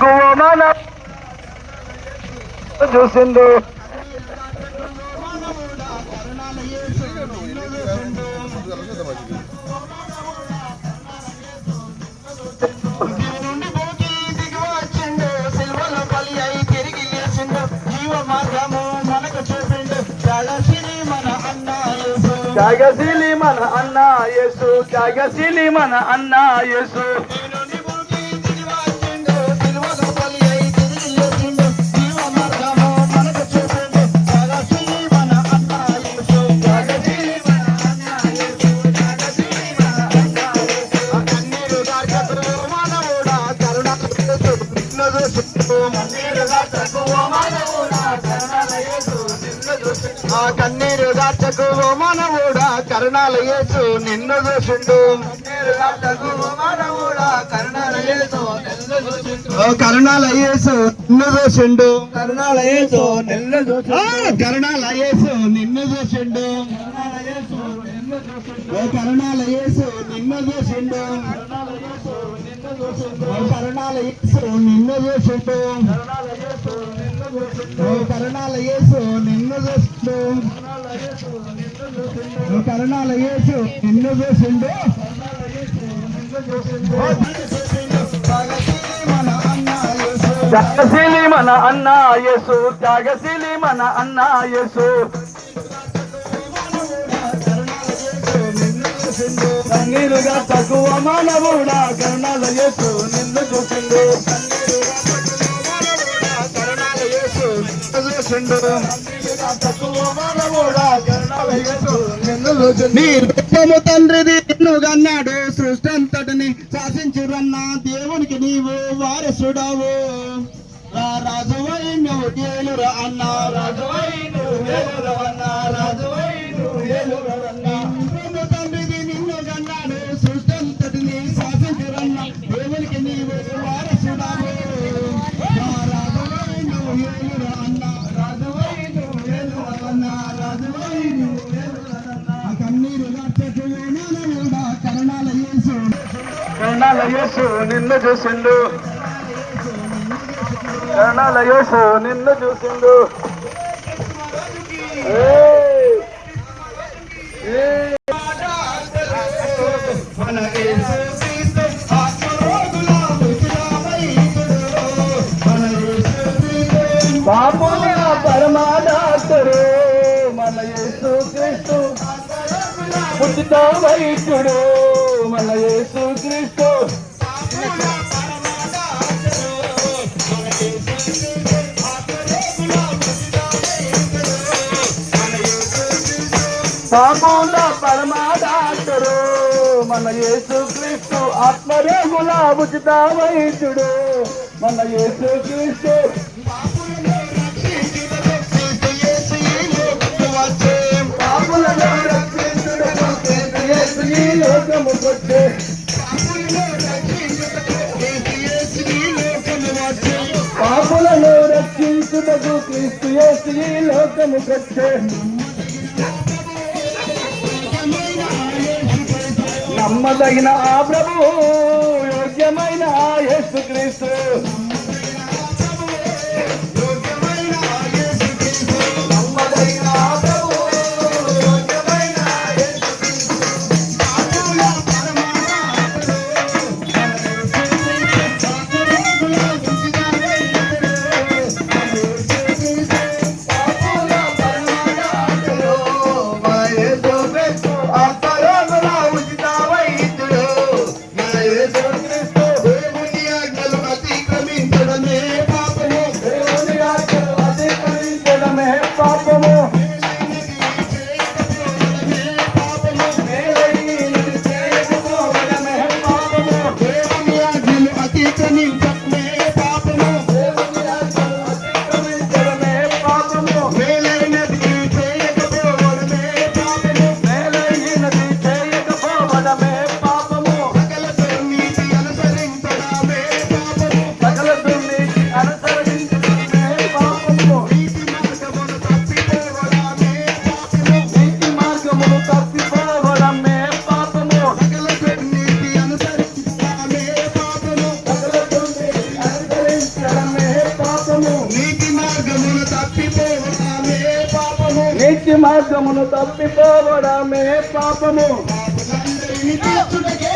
మన చూసిండు. మనకు త్యాగశీలి మన అన్న యేసు. త్యాగశీలి మన అన్న యేసు. ఆ కన్నీరు దాచకు ఓ మనవుడా కరుణాల యేసు నిన్ను చూసిండు. కన్నీరు కరుణాల యేసు నిన్ను చూసిండు. ఓ కరుణాల యేసు నిన్ను చూసిండు కరుణాల యేసు నిన్ను చూసిండు కరుణాల నిన్ను చూసిండు ఓ కరుణాల యేసు నిన్ను చూసిండు. కరుణాల యేసు నిన్ను చూసిండు కరుణాల యేసు నిన్ను చూసిండు కరుణాల యేసు నిన్ను చూసిండు. త్యాగశీలి మన అన్న యేసు త్యాగశీలి మన అన్న యేసు. కన్నీరుగా తక్కువ మానవుడా కరుణాల యేసు నిన్ను చూసిండు. కరుణాల యేసు నిన్ను చూసిండు. నీ రూపము తండ్రిది నిన్ను గన్నాడు సృష్టి అంతటిని శాసించురన్న దేవునికి నీవు వారసుడావు. రా రాజువై నువ్వు ఏలురా అన్న. రాజువై నువ్వు ఏలురా అన్న. రాజువై నువ్వు ఏలురా అన్న. కరుణాల యేసు నిన్ను చూసిండు కరుణాల యేసు నిన్ను చూసిండు ఏయ్! ఏయ్! మన యేసుక్రీస్తు ఆత్మరోగుల ఉచితమైనడు. ఉచిత వైద్యుడు మన యేసు క్రీస్తు పాపుల పరమాదాసుడు మన యేసు క్రీస్తు ఆత్మరేగుల ఉచిత వైద్యుడు మన యేసు క్రీస్తు. పాపులను లోకముకొచ్చే. పాపులను రక్షించుటకు క్రీస్తు యేసు ఈ లోకము కట్టే నమ్మదగిన ఆ ప్రభు యోగ్యమైన యేసు క్రీస్తు మార్గమును తప్పిపోవడమే పాపము. పాపులందరినీ తీర్చుటకే